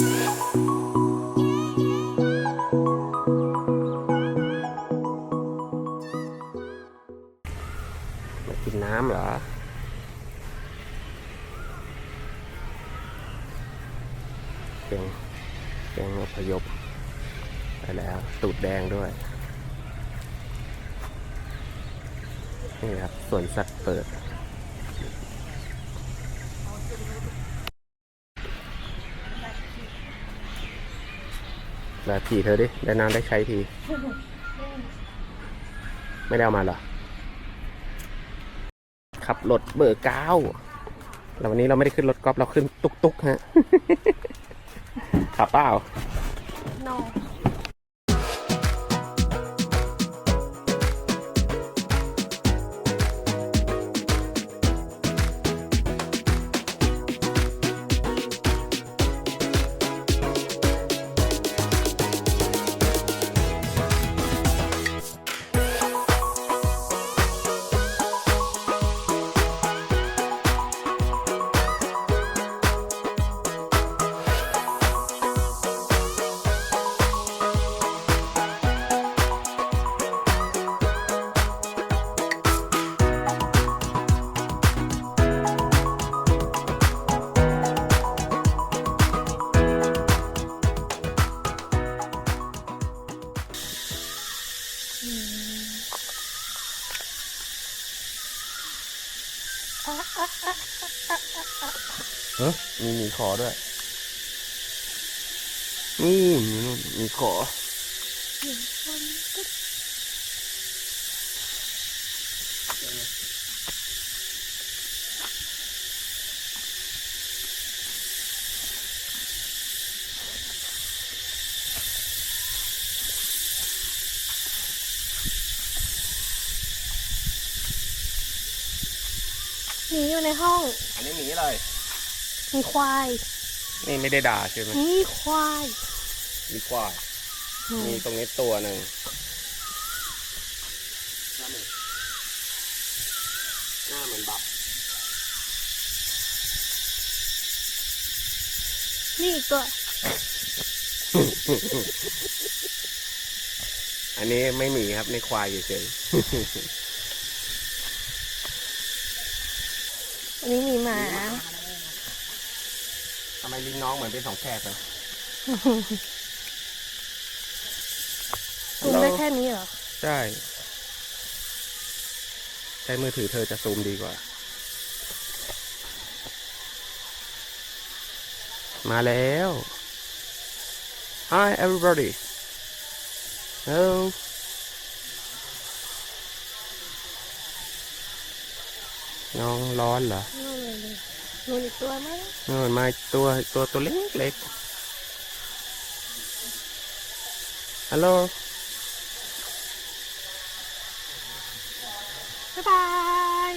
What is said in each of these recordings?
มากินน้ำเหรอ เก่งเก่งอพยพไปแล้ว ตูดแดงด้วย นี่ครับสวนสัตว์เปิด แล้วทีเธอดิได้น้ำได้ใช้ที ไม่ได้เอามาเหรอ ขับรถเบอร์เก้าแล้ววันนี้เราไม่ได้ขึ้นรถกอล์ฟเราขึ้นตุกตุกๆฮะ ขับเปล่า no อด้วย นี่มีนู่นหมีขอหมีอยู่ในห้อง อันนี้หมีอะไร มีควาย นี่ไม่ได้ด่าใช่ไหมมีควาย มีควายอืมมีตรงนี้ตัวหนึ่งหน้าเหมือนบับนี่อีกตัวอันนี้ไม่หมีครับในควายเฉยอันนี้มีหมาๆทำ ไมลิ้นน้องเหมือนเป็นสองแฉกเลยซูมได้แค่นี้เหรอ ใช่ ใช้มือถือเธอจะซูมดีกว่า มาแล้ว Hi everybody Hello น้องร้อนเหรอ นู่นเลยเลยนู่นอีกตัวไหมนู่นมาตัวตัวตัวเล็กเล็กฮัลโหลบ๊ายบาย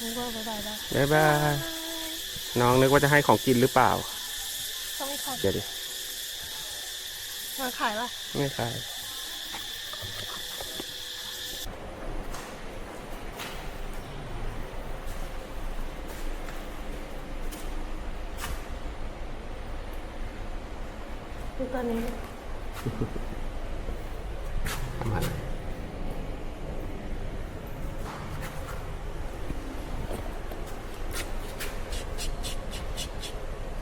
นึกว่าบ๊ายบายแล้วบ๊ายบายน้องนึกว่าจะให้ของกินหรือเปล่าต้องไม่ขอเดี๋ยวดิมาขายป่ะไม่ขาย ตัวนี้ทำอะไร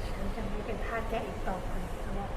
ฉันจะไม่เป็นทาสแกะอีกต่อไปเขาบอก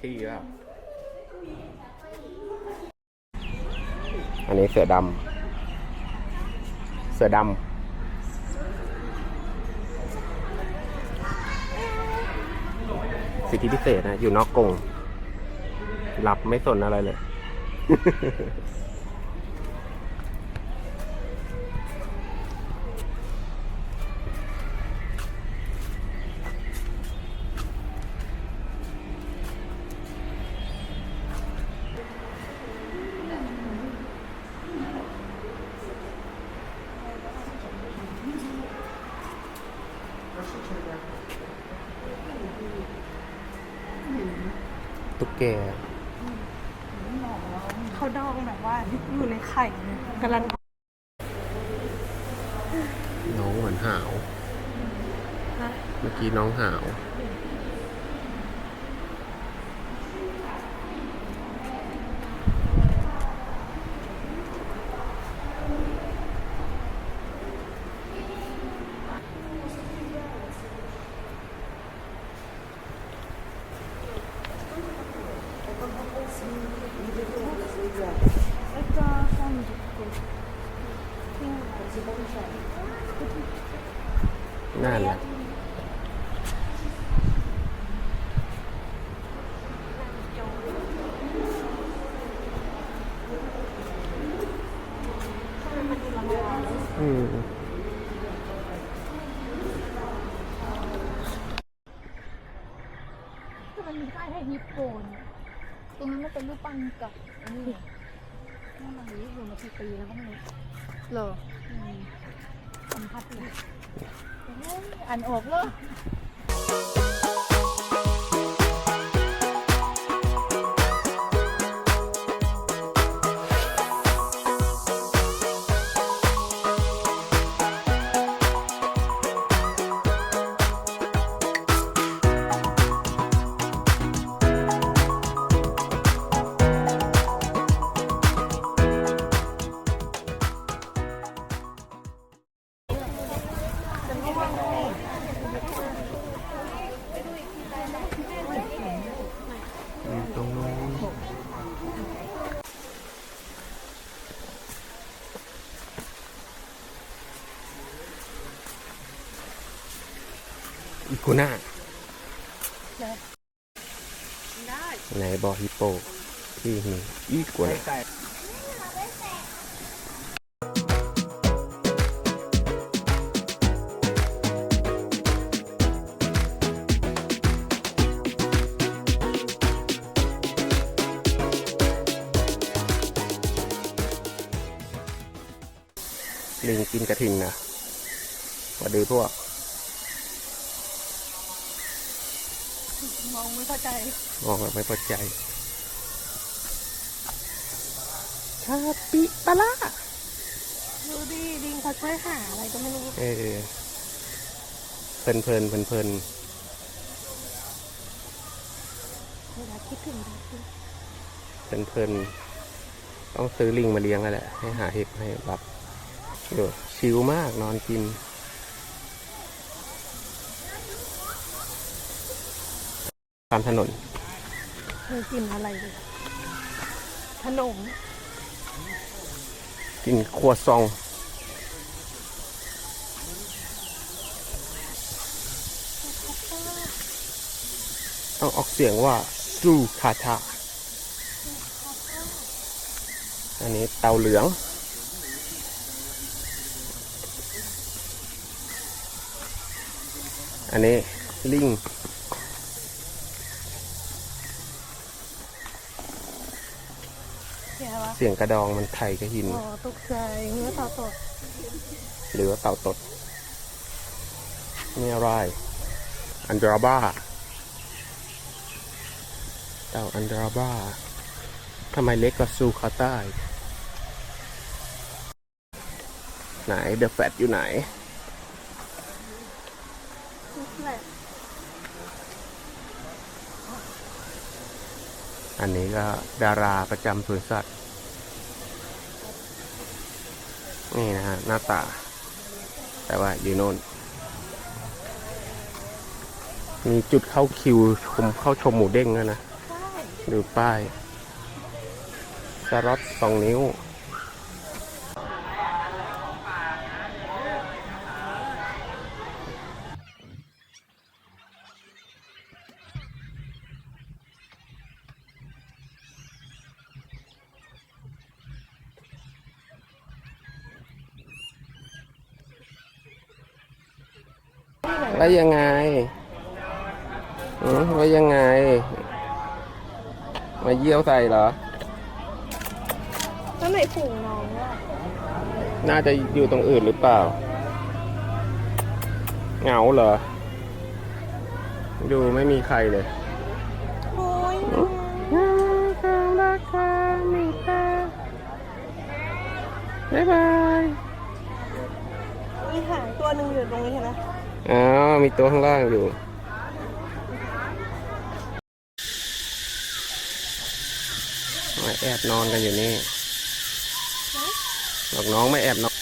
ขี้เล่าอันนี้เสือดำ เสือดำ สิทธิพิเศษนะ อยู่นอกกรงหลับไม่สนอะไรเลย ตุ๊กแกเขาดองแบบว่าอยู่ในไข่เนี่ยกำลังน้องเหมือนหาวนะเมื่อกี้น้องหาว นั่นแหละ อืม คือมันมีค่ายให้ฮิปโปนตรงนั้นมันเป็นรูปปั้นกับอันนี้นั่นมันนี้อยู่มากี่ ปีแล้วก็ไม่รู้เหรออืมสัมผัสเลยเฮ้ยอ่านออกเลยอยู่ อีกูน่าได้ไหนบอกฮิปโปที่มีอีกูน่าลิงกินกระทิงนะสวัสดีพวก มองไม่เข้าใจมองแบบไม่พอใจคาปิบาร่าดูดิดิงเขาช่วยหาอะไรก็ไม่รู้เออเพลินเพลินเพลินเพลินเวลาคิดถึงดิงเพลินเพลินต้องซื้อลิงมาเลี้ยงแล้วแหละ ให้หาเห็บให้รับเออชิลมากนอนกินามถนนมีกินอะไรเลยขนม กินครัวซอง ต้องออกเสียงว่าซูคาทาอันนี้เตาเหลืองอันนี้ลิง แกวะ เสียงกระดองมันไถกระหิน อ๋อตกใจเมื่อต่อตดหรือว่าเต่าตดนี่อะไรอันดราบ้า เต่าอันดราบ้าทำไมเล็กกว่าซูคาต้าอีกไหนเดอะแฟตอยู่ไหน แหละ อันนี้ก็ดาราประจำสวนสัตว์ นี่นะฮะหน้าตา แต่ว่าอยู่โน่น มีจุดเข้าคิวชมเข้าชมหมูเด้งด้วยนะ ดูป้ายสล็อตสองนิ้ว ว่ายังไงอืมว่ายังไง มาเยี่ยวใส่เหรอ แล้วไหนฝูงน้องอะน่าจะอยู่ตรงอื่นหรือเปล่า เหงาเหรอ ดูไม่มีใครเลย โอ้ยความรักความเมตตาบ๊ายบายมีหางตัวหนึ่งอยู่ตรงนี้เห็นไหมอ๋อมีตัวข้างล่างอยู่ มา แอบนอนกันอยู่นี่บอกน้องไม่แอบนอน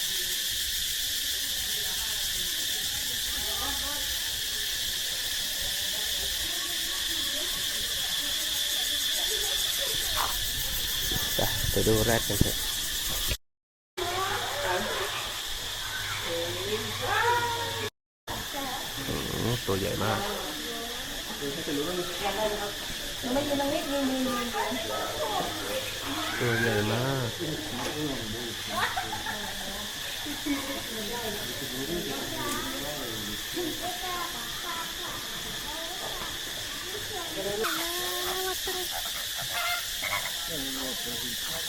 ไปดูแรดกันเถอะตัวใหญ่มากไม่ยืนตรงนี้ยืนยืนยืน วใหญ่มาก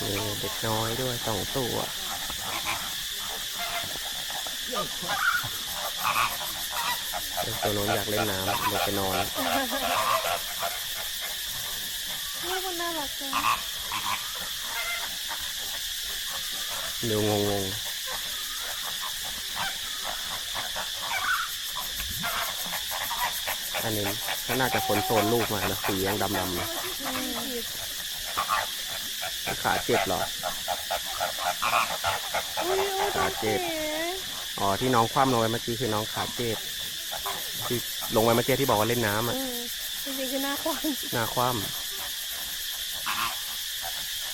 มีเด็กน้อยด้วยสองตัวตัวน้นอยากเล่นน้ำเด็กไปนอนนี่มันน่ารักจัง ดูงงงๆอันนี้ก็น่าจะขนโซนลูกมานะสียังดำๆนะขาเจ็บเหรออุ้ยโอ้ยขาเจ็บอ๋อที่น้องคว่ำลงไปเมื่อกี้คือน้องขาเจ็บที่ลงไปเมื่อกี้ที่บอกว่าเล่นน้ำอะอืมจริงๆคือหน้าควันหน้าคว่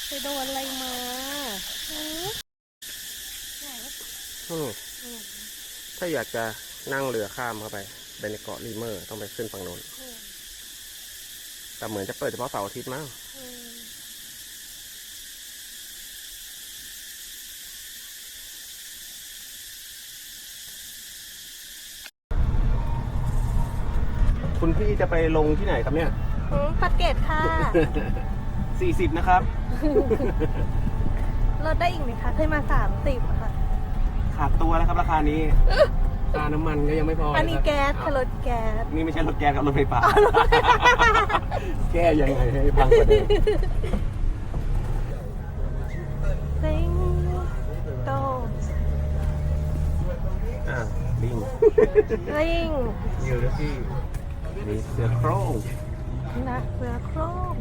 ไปโดนอะไรมาอืมำอืม ถ้าอยากจะนั่งเรือข้ามเข้าไปไปในเกาะลีเมอร์ต้องไปขึ้นฝั่งโน้นแต่เหมือนจะเปิดเฉพาะเสาร์อาทิตย์มั้งอืมคุณพี่จะไปลงที่ไหนครับเนี่ยอืมพัดเกตค่ะ สี่สิบนะครับ ลดได้อีกไหมคะ เคยมาสามสิบค่ะ ขาดตัวแล้วครับราคานี้ค่าน้ำมันก็ยังไม่พออันนี้เลยครับแก๊สค่ะรถแก๊ส นี่ไม่ใช่รถแก๊สครับรถไฟฟ้า แก้ยังไงให้พังกว่าเดิมซิงโตอะลิงลิงอยู่แล้วพี่มีเสือโคร่งนะเสือโคร่ง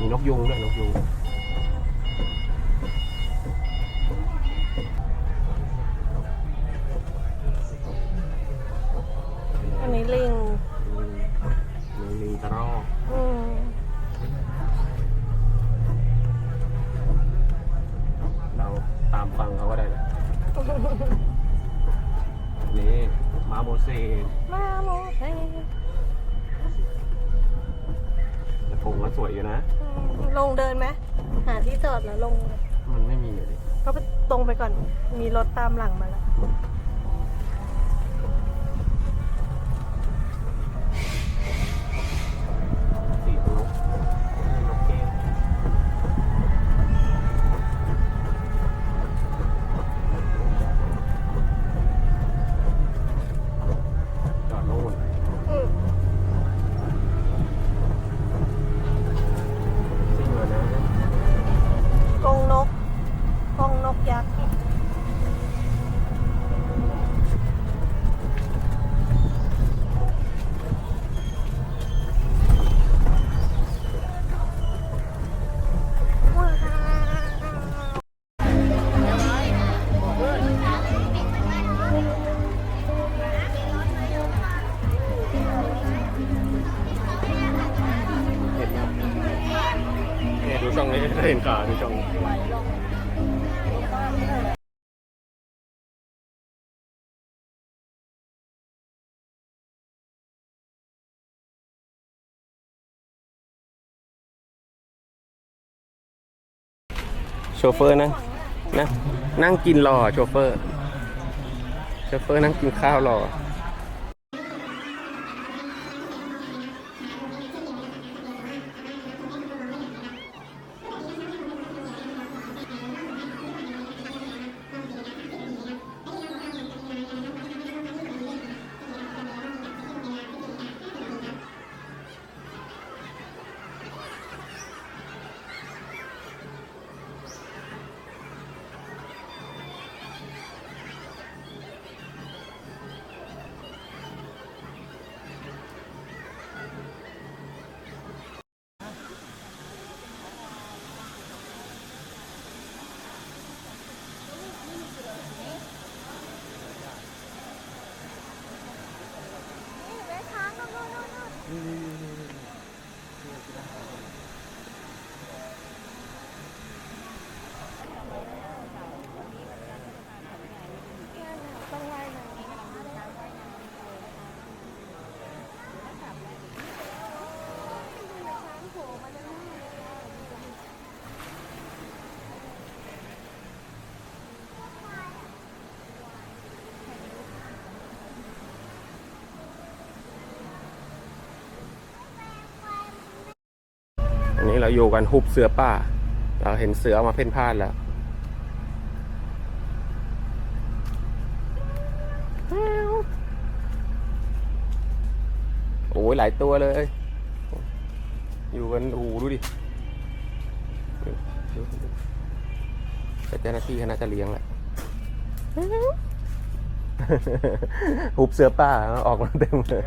มีนกยุงด้วยนกยุง มันไม่มีเลยก็ไปตรงไปก่อน มีรถตามหลังมาแล้ว โชเฟอร์นะนะนั่งกินรอโชเฟอร์ โชเฟอร์นั่งกินข้าวรอ นี้เราอยู่กันหุบเสือป่า เราเห็นเสือออกมาเพ่นพ่านแล้วโอ้ยหลายตัวเลย อยู่กันโอ้โหดูดิแต่เจ้าหน้าที่เขาน่าจะเลี้ยงแหละหุบเสือป่าออกมาเต็มเลย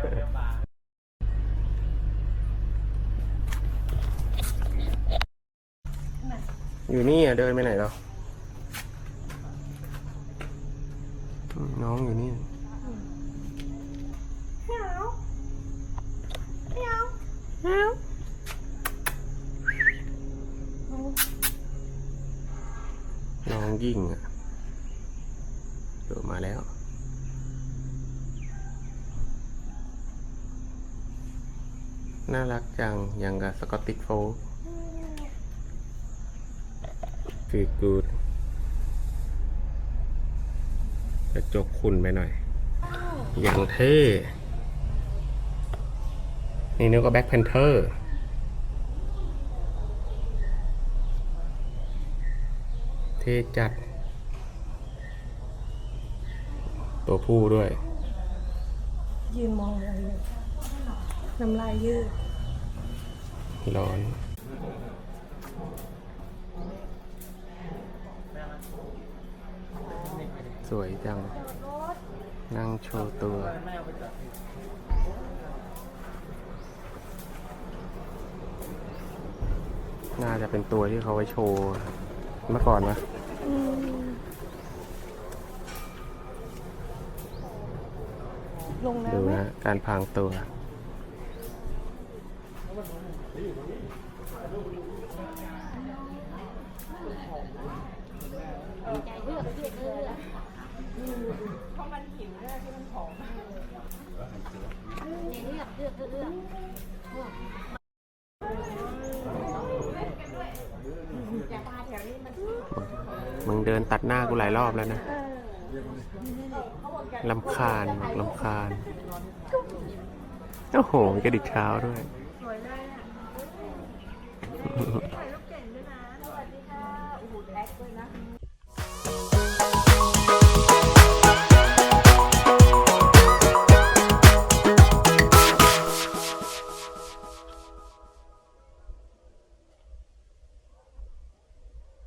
อยู่นี่อะเดินไปไหนแล้วน้องอยู่นี่น้องยิ่งอะเดินมาแล้วน่ารักจังอย่างกับสกอตติชโฟล์ ฟีกูดกระจกคุณไปหน่อย อย่างเท่นี่นึกว่าแบ็คแพนเทอร์เท่จัด ตัวผู้ด้วย ยืนมองอะไรอยู่น้ำลายยืด ร้อน สวยจัง นั่งโชว์ตัว น่าจะเป็นตัวที่เขาไว้โชว์เมื่อก่อนนะลงดูน้ำไหมนะ การพรางตัว ใจเลือกเลือกเลือกใจเลือกเลือกเลือกแต่ปลาแถวนี้ มึงเดินตัดหน้ากูหลายรอบแล้วนะลำคาญลำคาญ โอ้โหกระดิกเท้าด้วย